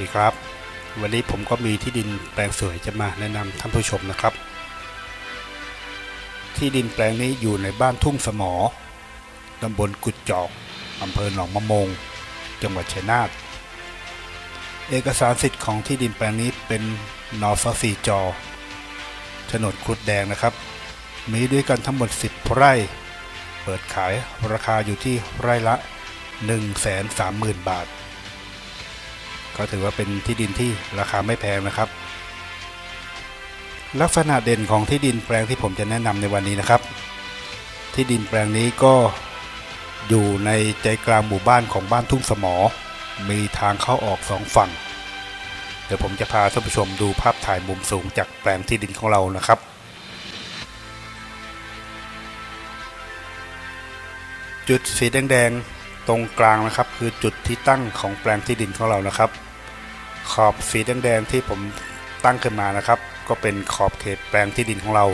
ดีครับ วันนี้ผมก็มีที่ดินแปลงสวยจะมาแนะนำท่านผู้ชมนะครับ ที่ดินแปลงนี้อยู่ในบ้านทุ่งสมอตำบลกุดจอกอำเภอหนองมะมง จังหวัดชัยนาทเอกสารสิทธิ์ของที่ดินแปลงนี้เป็นนอสสีจอโฉนครุดแดงนะครับ มีด้วยกันทั้งหมด 10 ไร่ เปิดขายราคาอยู่ที่ไร่ละ 130,000 บาท ก็ถือว่าเป็นที่ดินที่ราคาไม่แพงนะครับ ลักษณะเด่นของที่ดินแปลงที่ผมจะแนะนำในวันนี้นะครับ ที่ดินแปลงนี้ก็อยู่ในใจกลางหมู่บ้านของบ้านทุ่งสมอ มีทางเข้าออกสองฝั่ง เดี๋ยวผมจะพาท่านผู้ชมดูภาพถ่ายมุมสูงจากแปลงที่ดินของเรานะครับจุดสีแดงๆตรงกลางนะครับ คือจุดที่ตั้งของแปลงที่ดินของเรานะครับ ขอบสีแดงๆที่ผมตั้งขึ้นมานะครับ ก็เป็นขอบเขตแปลงที่ดินของเรา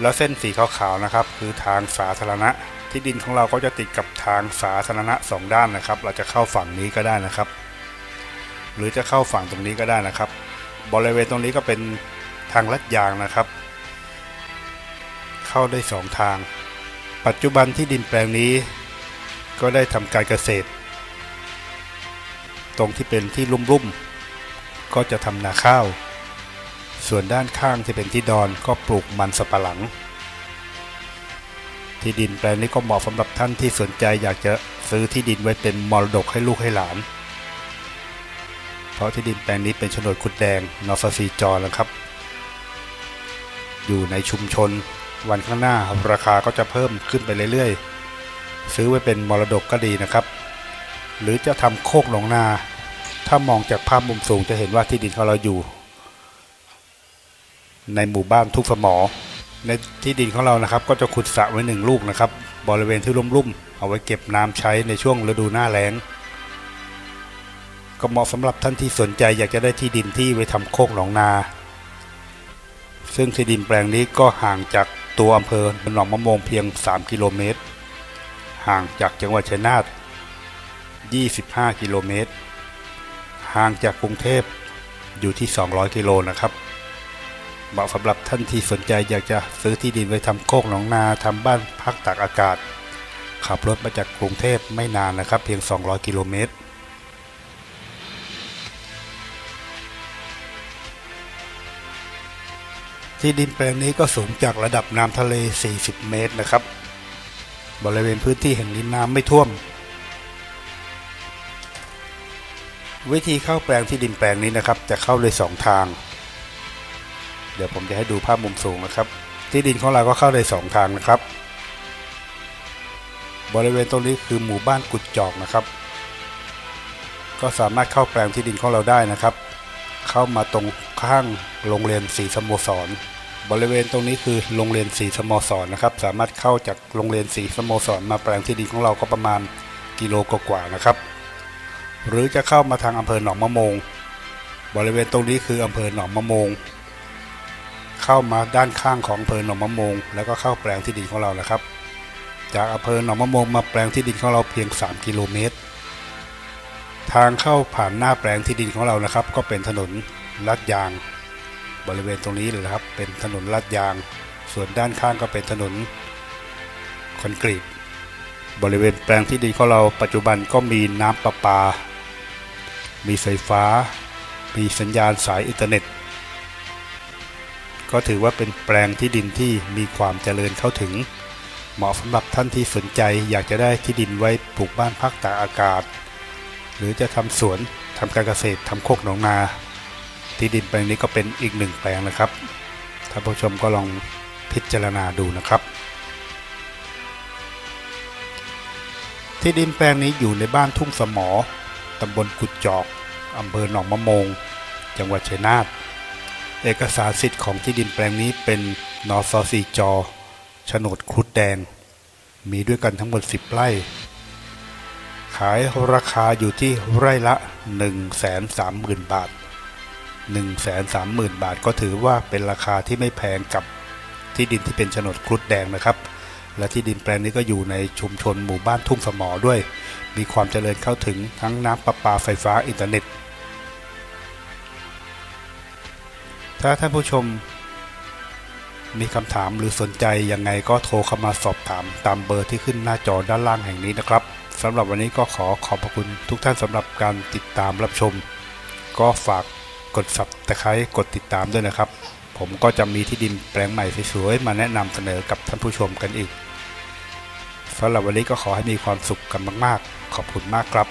แล้วเส้นสีขาวๆนะครับ คือทางสาธารณะที่ดินของเราก็จะติดกับทางสาธารณะสองด้านนะครับ เราจะเข้าฝั่งนี้ก็ได้นะครับ หรือจะเข้าฝั่งตรงนี้ก็ได้นะครับ บริเวณตรงนี้ก็เป็นทางลัดยางนะครับ เข้าได้สองทาง ปัจจุบันที่ดินแปลงนี้ก็ได้ทำการเกษตร ตรงที่เป็นที่ลุ่มๆ ก็จะทำนาข้าว ส่วนด้านข้างที่เป็นที่ดอนก็ปลูกมันสปะหลัง ที่ดินแปลงนี้ก็เหมาะสำหรับท่านที่สนใจอยากจะซื้อที่ดินไว้เป็นมรดกให้ลูกให้หลาน เพราะที่ดินแปลงนี้เป็นโฉนดคุดแดงนอฟซีจอแล้วครับ อยู่ในชุมชน วันข้างหน้าราคาก็จะเพิ่มขึ้นไปเรื่อยๆ ซื้อไว้เป็นมรดกก็ดีนะครับ หรือจะทำโคกหนองนา ถ้ามองจากภาพมุมสูงจะเห็นว่าที่ดินของเราอยู่ ในหมู่บ้านทุกสมอ ในที่ดินของเรานะครับ ก็จะขุดสระไว้หนึ่งลูกนะครับ บริเวณที่ลุ่มๆ เอาไว้เก็บน้ำใช้ในช่วงฤดูหน้าแล้ง ก็เหมาะสำหรับท่านที่สนใจอยากจะได้ที่ดินที่ไว้ทำโคกหนองนา ซึ่งที่ดินแปลงนี้ก็ห่างจากตัวอำเภอหนองมะโมงเพียง 3 กิโลเมตร ห่างจากจังหวัดชัยนาท 25 กิโลเมตร ห่างจากกรุงเทพอยู่ที่ 200 กิโลนะครับเหมาะสำหรับท่านที่สนใจอยากจะซื้อที่ดินไว้ทำโคกหนองนาทำบ้านพักตากอากาศ ขับรถมาจากกรุงเทพไม่นานนะครับ เพียง 200 กิโลเมตร ที่ดินแปลงนี้ก็สูงจากระดับน้ำทะเล 40 เมตรนะครับ บริเวณพื้นที่แห่งนี้น้ำไม่ท่วม วิธีเข้าแปลงที่ดินแปลงนี้นะครับ จะเข้าเลยสองทาง เดี๋ยวผมจะให้ดูภาพมุมสูงนะครับ ที่ดินของเราก็เข้าได้สองทางนะครับ บริเวณตรงนี้คือหมู่บ้านกุดจอกนะครับ ก็สามารถเข้าแปลงที่ดินของเราได้นะครับ เข้ามาตรงข้างโรงเรียนศรีสโมสร บริเวณตรงนี้คือโรงเรียนศรีสโมสรนะครับ สามารถเข้าจากโรงเรียนศรีสโมสร มาแปลงที่ดินของเราก็ประมาณกิโลกว่าๆนะครับ หรือจะเข้ามาทางอำเภอหนองมะโมง บริเวณตรงนี้คืออำเภอหนองมะโมง เข้ามาด้านข้างของอำเภอหนองมะโมง แล้วก็เข้าแปลงที่ดินของเรานะครับ จากอำเภอหนองมะโมงมาแปลงที่ดินของเราเพียง 3 กิโลเมตร ทางเข้าผ่านหน้าแปลงที่ดินของเรานะครับ ก็เป็นถนนลาดยาง บริเวณตรงนี้เลยครับ เป็นถนนลาดยาง ส่วนด้านข้างก็เป็นถนนคอนกรีตบริเวณแปลงที่ดินของเราปัจจุบันก็มีน้ำประปา มีไฟฟ้า มีสัญญาณสายอินเทอร์เน็ต ก็ถือว่าเป็นแปลงที่ดินที่มีความเจริญเข้าถึง เหมาะสำหรับท่านที่สนใจอยากจะได้ที่ดินไว้ปลูกบ้านพักตากอากาศ หรือจะทำสวนทำการเกษตรทำโคกหนองนา ที่ดินแปลงนี้ก็เป็นอีกหนึ่งแปลงนะครับท่านผู้ชมก็ลองพิจารณาดูนะครับ ที่ดินแปลงนี้อยู่ในบ้านทุ่งสมอ ตำบลกุดจอกอำเภอหนองมะมง จังหวัดชัยนาท เอกสารสิทธิ์ของที่ดินแปลงนี้เป็นนอสสีจอโฉนดครุดแดง มีด้วยกันทั้งหมด 10 ไร่ ขายราคาอยู่ที่ไร่ละ 130,000 บาท 130,000 บาทก็ถือว่าเป็นราคาที่ไม่แพงกับที่ดินที่เป็นโฉนดครุดแดงนะครับ และที่ดินแปลงนี้ก็อยู่ในชุมชนหมู่บ้านทุ่งสมอด้วย มีความเจริญเข้าถึงทั้งน้ำประปาไฟฟ้าอินเทอร์เน็ต ถ้าท่านผู้ชมมีคำถามหรือสนใจยังไงก็โทรเข้ามาสอบถามตามเบอร์ที่ขึ้นหน้าจอด้านล่างแห่งนี้นะครับสำหรับวันนี้ก็ขอขอบพระคุณทุกท่านสำหรับการติดตามรับชม ก็ฝากกด subscribe กดติดตามด้วยนะครับ ผมก็จะมีที่ดินแปลงใหม่สวยๆมาแนะนำเสนอกับท่านผู้ชมกันอีกสำหรับวันนี้ก็ขอให้มีความสุขกันมาก ๆ ขอบคุณมากครับ